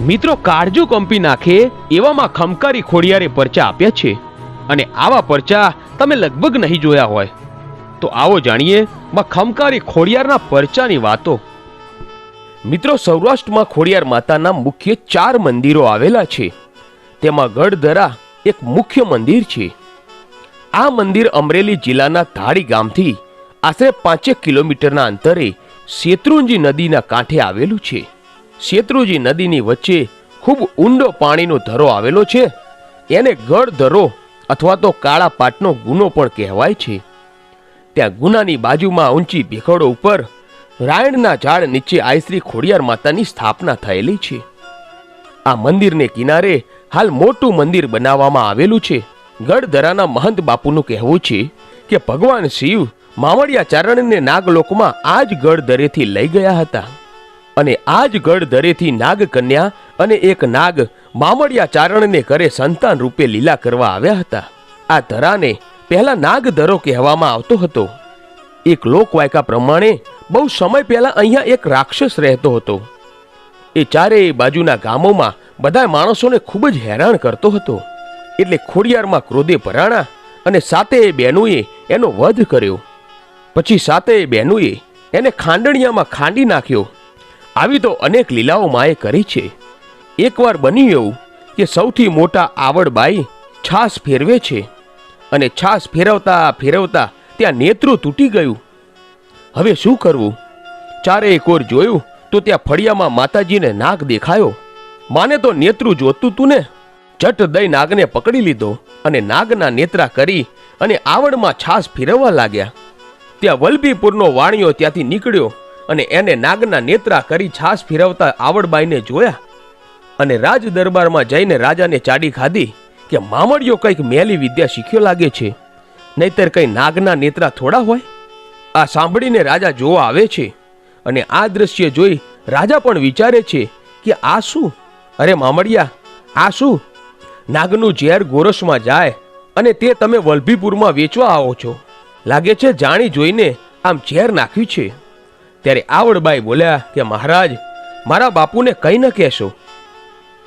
મિત્રો કાળજુ કંપી નાખે એવામાં ખમકારી ખોડિયારે પરચા આપ્યા છે. અને આવા પરચા તમે લગભગ નહીં જોયા હોય. તો આવો જાણીએ માં ખમકારી ખોડિયારના પરચાની વાતો. મિત્રો સૌરાષ્ટ્રમાં ખોડિયાર માતાના મુખ્ય ચાર મંદિરો આવેલા છે. તેમાં ગઢધરા એક મુખ્ય મંદિર છે. આ મંદિર અમરેલી જિલ્લાના ધાડી ગામથી આશરે પાંચેક કિલોમીટરના અંતરે શેત્રુંજી નદીના કાંઠે આવેલું છે. શેત્રુંજી નદીની વચ્ચે ખૂબ ઊંડો પાણીનો ધરો આવેલો છે. એને ગઢ ધરો અથવા તો કાળા પાટનો ગુનો પણ કહેવાય છે. ત્યાં ગુનાની બાજુમાં ઊંચી ભેખડો ઉપર રાયણના ઝાડ નીચે આયશ્રી ખોડિયાર માતાની સ્થાપના થયેલી છે. આ મંદિરને કિનારે હાલ મોટું મંદિર બનાવવામાં આવેલું છે. ગઢધરાના મહંત બાપુનું કહેવું છે કે ભગવાન શિવ માવડિયા ચારણને નાગલોકમાં આ જ ગઢધરેથી લઈ ગયા હતા. અને આ જ ગઢધરેથી નાગકન્યા અને એક નાગ મામડિયા ચારણને ઘરે સંતાન રૂપે લીલા કરવા આવ્યા હતા. આ ધરાને પહેલા નાગધરો કહેવામાં આવતો હતો. એક લોકવાયકા પ્રમાણે બહુ સમય પહેલા અહીંયા એક રાક્ષસ રહેતો હતો. એ ચારેય બાજુના ગામોમાં બધા માણસોને ખૂબ જ હેરાન કરતો હતો. એટલે ખોડિયારમાં ક્રોધે ભરાણા અને સાતેય બહેનોએ એનો વધ કર્યો. પછી સાતેય બહેનોએ એને ખાંડણિયામાં ખાંડી નાખ્યો. આવી તો અનેક લીલાઓ માએ કરી છે. એકવાર બન્યું એવું કે સૌથી મોટા આવડબાઈ છાસ ફેરવે છે અને છાસ ફેરવતા ફેરવતા ત્યાં નેત્રું તૂટી ગયું. હવે શું કરવું? ચારેય કોર જોયું તો ત્યાં ફળિયામાં માતાજીને નાગ દેખાયો. માને તો નેત્રું જોતું તું ને? ચટ દઈ નાગને પકડી લીધો અને નાગના નેત્રા કરી અને આવડમાં છાસ ફેરવવા લાગ્યા. ત્યાં વલભીપુરનો વાણિયો ત્યાંથી નીકળ્યો. અને એને નાગના નેત્રા કરી છાસ ફેરવતા આવડબાઈને જોયા અને રાજ દરબારમાં જઈને રાજાને ચાડી ખાધી કે મામડિયો કંઈક મેલી વિદ્યા શીખ્યો લાગે છે. નહીતર કંઈ નાગના નેત્રા થોડા હોય? આ સાંભળીને રાજા જોવા આવે છે અને આ દ્રશ્ય જોઈ રાજા પણ વિચારે છે કે આ શું? અરે મામડિયા આ શું? નાગનું ઝેર ગોરસમાં જાય અને તે તમે વલભીપુરમાં વેચવા આવો છો. લાગે છે જાણી જોઈને આમ ઝેર નાખ્યું છે. ત્યારે આવડબાઈ બોલ્યા કે, મહારાજ, મારા બાપુને કંઈ ન કહેશો.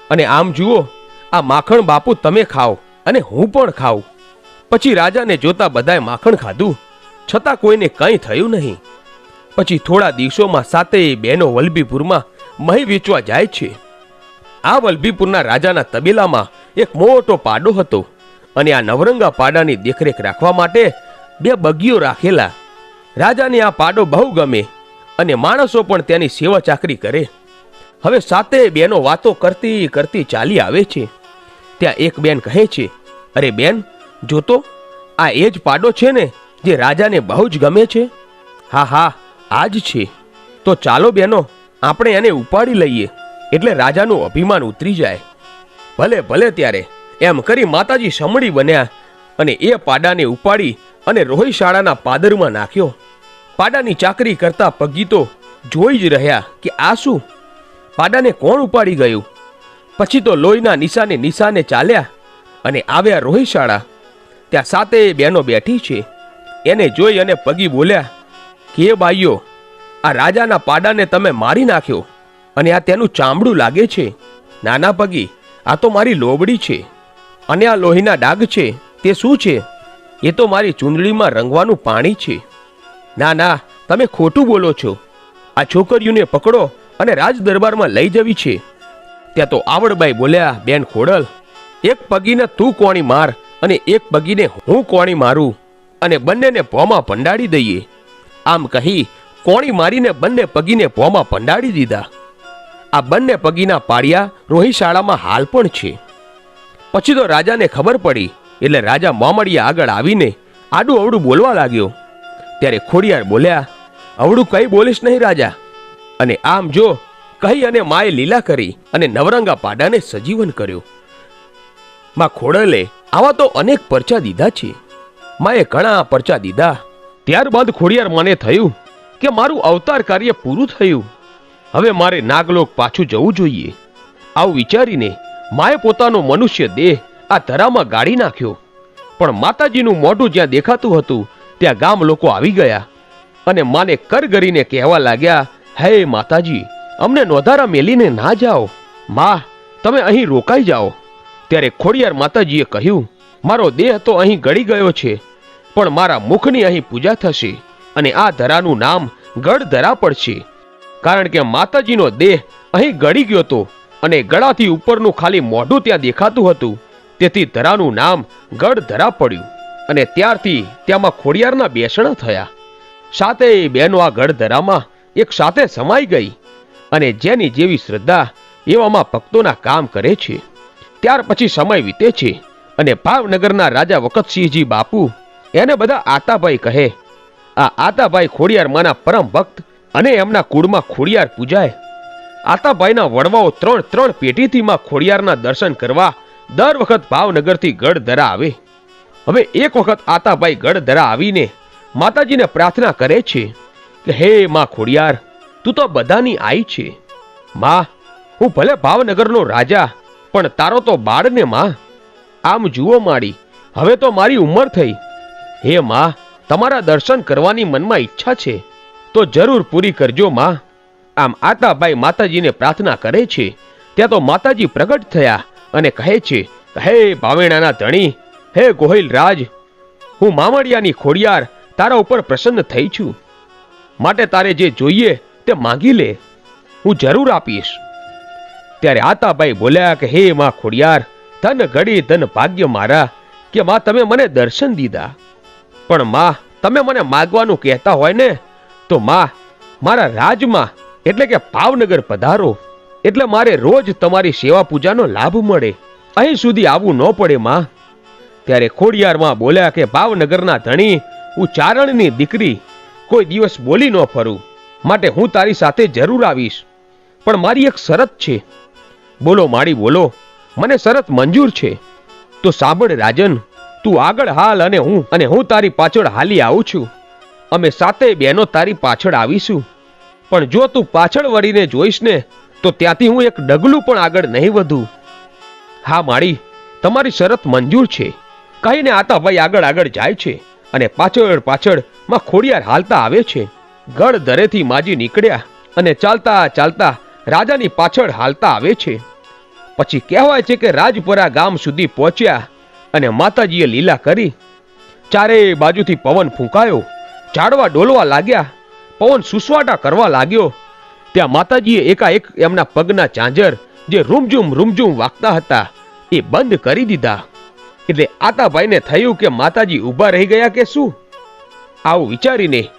અને આમ જુઓ, આ માખણ બાપુ તમે ખાઓ અને હું પણ ખાઉં. પછી રાજાને જોતા બધાએ માખણ ખાધું. છતાં કોઈને કંઈ થયું નહીં. પછી થોડા દિવસોમાં સાતેય બહેનો વલભીપુરમાં મહી વેચવા જાય છે. આ વલભીપુરના રાજાના તબેલામાં એક મોટો પાડો હતો અને આ નવરંગા પાડાની દેખરેખ રાખવા માટે બે બગીઓ રાખેલા. રાજાને આ પાડો બહુ ગમે. અને માણસો પણ તેની સેવા ચાકરી કરે. હવે સાતે બેનો વાતો કરતી કરતી ચાલી આવે છે. ત્યાં એક બેન કહે છે, અરે બેન, જોતો, આ એ જ પાડો છે ને જે રાજાને બહુ જ ગમે છે? હા હા આ જ છે. તો ચાલો બેનો, આપણે એને ઉપાડી લઈએ. એટલે રાજાનું અભિમાન ઉતરી જાય. ભલે ભલે ત્યારે, એમ કરી માતાજી સમડી બન્યા અને એ પાડાને ઉપાડી અને રોહિશાળાના પાદરમાં નાખ્યો. પાડાની ચાકરી કરતા પગીતો જોઈ જ રહ્યા કે આ શું? પાડાને કોણ ઉપાડી ગયું? પછી તો લોહીના નિશાને નિશાને ચાલ્યા અને આવ્યા રોહિશાળા. ત્યાં સાતે બહેનો બેઠી છે. એને જોઈ અને પગી બોલ્યા, કે બાઈઓ આ રાજાના પાડાને તમે મારી નાખ્યો અને આ તેનું ચામડું લાગે છે. નાના પગી, આ તો મારી લોબડી છે અને આ લોહીના ડાઘ છે. તે શું છે? એ તો મારી ચૂંદડીમાં રંગવાનું પાણી છે. ના ના, તમે ખોટું બોલો છો. આ છોકરીઓને પકડો અને રાજ દરબારમાં લઈ જવી છે. ત્યાં તો આવડબાઈ બોલ્યા, બેન ખોડલ, એક પગીને તું કોણી માર અને એક પગીને હું કોણી મારું અને બંનેને ભોમાં પંડાડી દઈએ. આમ કહી કોણી મારીને બંને પગીને ભોમાં પંડાડી દીધા. આ બંને પગીના પાળિયા રોહિશાળામાં હાલ પણ છે. પછી તો રાજાને ખબર પડી, એટલે રાજા મોમડિયા આગળ આવીને આડું અવડું બોલવા લાગ્યો. ત્યારે ખોડિયાર બોલ્યા અવડું કઈ બોલીશ નહીં રાજા. અને આમ જો, કહી અને માએ લીલા કરી અને નવરંગા પાડાને સજીવન કર્યો. માં ખોડલે, આવા તો અનેક પરચા દીધા છે. માએ ઘણા પરચા દીધા. ત્યારબાદ ખોડિયાર મને થયું કે મારું અવતાર કાર્ય પૂરું થયું. હવે મારે નાગલોક પાછું જવું જોઈએ. આવું વિચારીને માએ પોતાનો મનુષ્ય દેહ આ ધરામાં ગાળી નાખ્યો. પણ માતાજીનું મોઢું જ્યાં દેખાતું હતું ત્યાં ગામ લોકો આવી ગયા અને માને કરગરીને કહેવા લાગ્યા, હે માતાજી, અમને નોધારા મેલીને ના જાઓ. મા, તમે અહીં રોકાઈ જાઓ. ત્યારે ખોડિયાર માતાજીએ કહ્યું, મારો દેહ તો અહીં ગળી ગયો છે, પણ મારા મુખની અહીં પૂજા થશે અને આ ધરાનું નામ ગઢ ધરા પડશે. કારણ કે માતાજીનો દેહ અહીં ગળી ગયો હતો અને ગળાથી ઉપરનું ખાલી મોઢું ત્યાં દેખાતું હતું, તેથી ધરાનું નામ ગઢ ધરા પડ્યું. અને ત્યારથી ત્યાંમાં ખોડિયારના બેસણા થયા. સાથે બહેનો આ ગઢધરામાં એક સાથે સમાઈ ગઈ અને જેની જેવી શ્રદ્ધા એવામાં ભક્તોના કામ કરે છે. ત્યાર પછી સમય વીતે છે અને ભાવનગરના રાજા વખતસિંહજી બાપુ એને બધા આતાભાઈ કહે, આ આતાભાઈ ખોડિયાર માના પરમ ભક્ત અને એમના કુળમાં ખોડિયાર પૂજાય. આતાભાઈના વડવાઓ ત્રણ ત્રણ પેટીથીમાં ખોડિયારના દર્શન કરવા દર વખત ભાવનગરથી ગઢધરા આવે. હવે એક વખત આતાભાઈ ગઢધરા આવીને માતાજીને પ્રાર્થના કરે છે કે હે માં ખોડિયાર, તું તો બધાની આઈ છે. માં, હું ભલે ભાવનગરનો રાજા, પણ તારો તો બાળને માં. આમ જુઓ માડી હવે તો મારી ઉંમર થઈ. હે માં, તમારા દર્શન કરવાની મનમાં ઈચ્છા છે, તો જરૂર પૂરી કરજો માં. આમ આતાભાઈ માતાજીને પ્રાર્થના કરે છે, ત્યાં તો માતાજી પ્રગટ થયા અને કહે છે, હે ભાવેણાના ધણી હે ગોહિલ રાજ, હું મામડિયાની ખોડિયાર તારા ઉપર પ્રસન્ન થઈ છું. માટે તારે જે જોઈએ તે માંગી લે. હું જરૂર આપીશ. ત્યારે આતાભાઈ બોલ્યા કે, હે માં ખોડિયાર, ધન ઘડી ધન ભાગ્ય મારા, કે માં તમે મને દર્શન દીધા. પણ માં, તમે મને માગવાનું કહેતા હોય ને, તો માં, મારા રાજમાં, એટલે કે ભાવનગર પધારો. એટલે મારે રોજ તમારી સેવા પૂજાનો લાભ મળે. અહીં સુધી આવવું ન પડે, માં. ત્યારે ખોડિયારમાં બોલ્યા કે, ભાવનગરના ધણી, હું ચારણની દીકરી, કોઈ દિવસ બોલી ન ફરું. માટે હું તારી સાથે જરૂર આવીશ. પણ મારી એક શરત છે. બોલો માડી બોલો. મને શરત મંજૂર છે. તો સાંભળ રાજન, તું આગળ હાલ અને હું અને હું તારી પાછળ હાલી આવું છું. અમે સાતે બહેનો તારી પાછળ આવીશું. પણ જો તું પાછળ વળીને જોઈશ ને, તો ત્યાંથી હું એક ડગલું પણ આગળ નહીં વધું. હા માળી, તમારી શરત મંજૂર છે. કહીને આતા ભાઈ આગળ આગળ જાય છે અને પાછળ પાછળમાં ખોડિયાર હાલતા આવે છે. ગળ દરેથી માજી નીકળ્યા અને ચાલતા ચાલતા રાજાની પાછળ હાલતા આવે છે. પછી કહેવાય છે કે રાજપુરા ગામ સુધી પહોંચ્યા અને માતાજીએ લીલા કરી. ચારે બાજુથી પવન ફૂંકાયો, ઝાડવા ડોલવા લાગ્યા, પવન સુસવાટા કરવા લાગ્યો. ત્યાં માતાજીએ એકાએક એમના પગના ચાંજર જે રૂમઝૂમ રૂમઝૂમ વાગતા હતા એ બંધ કરી દીધા. એટલે આતાભાઈને થયું કે માતાજી ઊભા રહી ગયા કે શું? આવું વિચારીને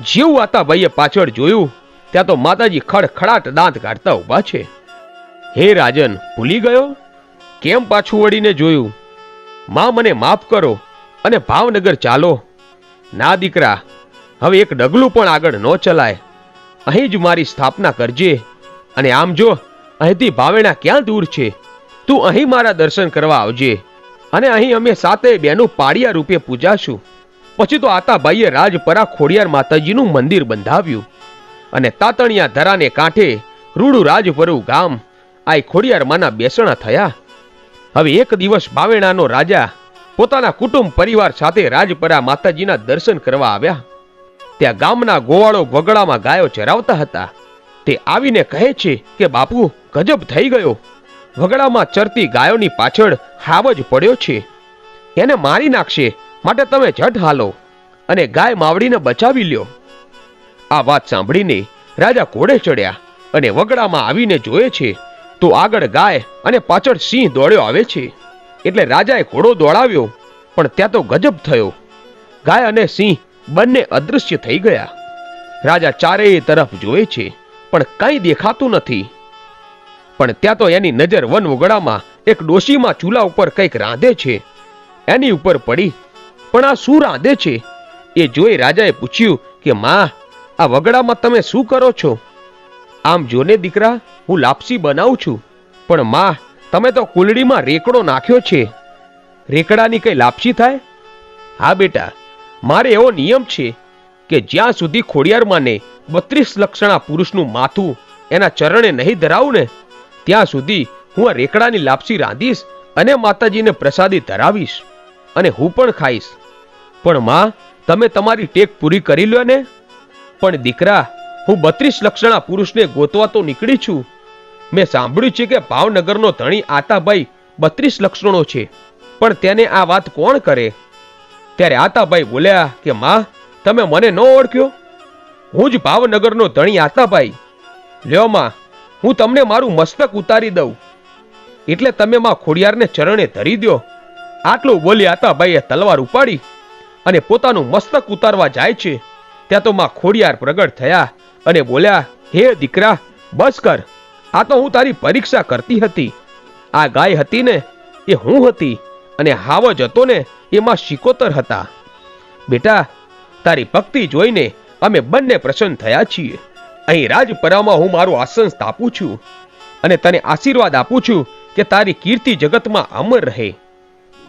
જેવું આતાભાઈએ પાછળ જોયું, ત્યાં તો માતાજી ખડખડાટ દાંત કાઢતા ઊભા છે. હે રાજન, ભૂલી ગયો? કેમ પાછું વળીને જોયું? માં મને માફ કરો અને ભાવનગર ચાલો. ના દીકરા, હવે એક ડગલું પણ આગળ ન ચલાય. અહીં જ મારી સ્થાપના કરજે. અને આમ જો, અહીંથી ભાવેણા ક્યાં દૂર છે? તું અહીં મારા દર્શન કરવા આવજે. અને અહીં અમે સાતે બેનું પાડિયા રૂપે પૂજાશું. પછી તો આતાભાઈએ રાજપરા ખોડિયાર માતાજીનું મંદિર બંધાવ્યું. અને તાતણિયા ધરાને કાંઠે રૂડું રાજપરું ગામ આ ખોડિયારમાંના બેસણા થયા. હવે એક દિવસ બાવેણાનો રાજા પોતાના કુટુંબ પરિવાર સાથે રાજપરા માતાજીના દર્શન કરવા આવ્યા. ત્યાં ગામના ગોવાળો વગડામાં ગાયો ચરાવતા હતા. તે આવીને કહે છે કે, બાપુ, ગજબ થઈ ગયો. વગડામાં ચરતી ગાયોની પાછળ હાવ જ પડ્યો છે. એને મારી નાખશે, માટે તમે ઝટ હાલો. અને ગાય માવડીને બચાવી લ્યો. આ વાત સાંભળીને રાજા ઘોડે ચડ્યા અને વગડામાં આવીને જોયે છે, તો આગળ ગાય અને પાછળ સિંહ દોડ્યો આવે છે. એટલે રાજાએ ઘોડો દોડાવ્યો, પણ ત્યાં તો ગજબ થયો. ગાય અને સિંહ બંને અદૃશ્ય થઈ ગયા. રાજા ચારેય તરફ જોવે છે, પણ કંઈ દેખાતું નથી. પણ ત્યાં તો એની નજર વન વગડામાં એક ડોશીમાં ચૂલા ઉપર કંઈક રાંધે છે. એની ઉપર પડી. પણ આ શું રાંધે છે? એ જોઈ રાજાએ પૂછ્યું કે, માં, આ વગડામાં તમે શું કરો છો? આમ જોને દીકરા, હું લાપસી બનાવું છું. પણ માં, તમે તો કુલડીમાં રેકડો નાખ્યો છે. રેકડાની કઈ લાપસી થાય? હા બેટા, મારે એવો નિયમ છે કે જ્યાં સુધી ખોડિયારમાંને બત્રીસ લક્ષણા પુરુષનું માથું એના ચરણે નહીં ધરાવું ને ત્યાં સુધી હું આ રેકડાની લાપસી રાંધીશ અને માતાજીને પ્રસાદી ધરાવીશ અને હું પણ ખાઈશ. પણ માં, તમે તમારી ટેક પૂરી કરી લો ને. પણ દીકરા, હું બત્રીસ લક્ષણા પુરુષને ગોતવા તો નીકળી છું. મેં સાંભળ્યું છે કે ભાવનગરનો ધણી આતાભાઈ બત્રીસ લક્ષણો છે, પણ તેને આ વાત કોણ કરે? ત્યારે આતાભાઈ બોલ્યા કે, માં, તમે મને ન ઓળખ્યો? હું જ ભાવનગરનો ધણી આતાભાઈ. લ્યો, માં હું તમને મારું મસ્તક ઉતારી દઉં. એટલે તમે માં ખોડિયારને ચરણે ધરી દ્યો. આટલું બોલી આતાભાઈએ તલવાર ઉપાડી અને પોતાનું મસ્તક ઉતારવા જાય છે. ત્યાં તો માં ખોડિયાર પ્રગટ થયા અને બોલ્યા, હે દીકરા, બસ કર. આ તો હું તારી પરીક્ષા કરતી હતી. આ ગાય હતી ને, એ હું હતી અને હાવજ હતો ને એમાં શિકોતર હતા. બેટા, તારી ભક્તિ જોઈને અમે બંને પ્રસન્ન થયા છીએ. અહીં રાજપરામાં હું મારું આસન સ્થાપું છું અને તને આશીર્વાદ આપું છું કે તારી કીર્તિ જગતમાં અમર રહે.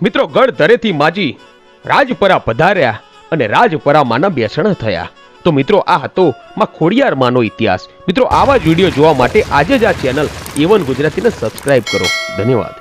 મિત્રો, ગઢ ધરેથી માજી રાજપરા પધાર્યા અને રાજપરામાંના બેસણ થયા. તો મિત્રો, આ હતો માં ખોડિયારમાંનો ઇતિહાસ. મિત્રો, આવા જ વીડિયો જોવા માટે આજે જ આ ચેનલ એવન ગુજરાતીને સબસ્ક્રાઇબ કરો. ધન્યવાદ.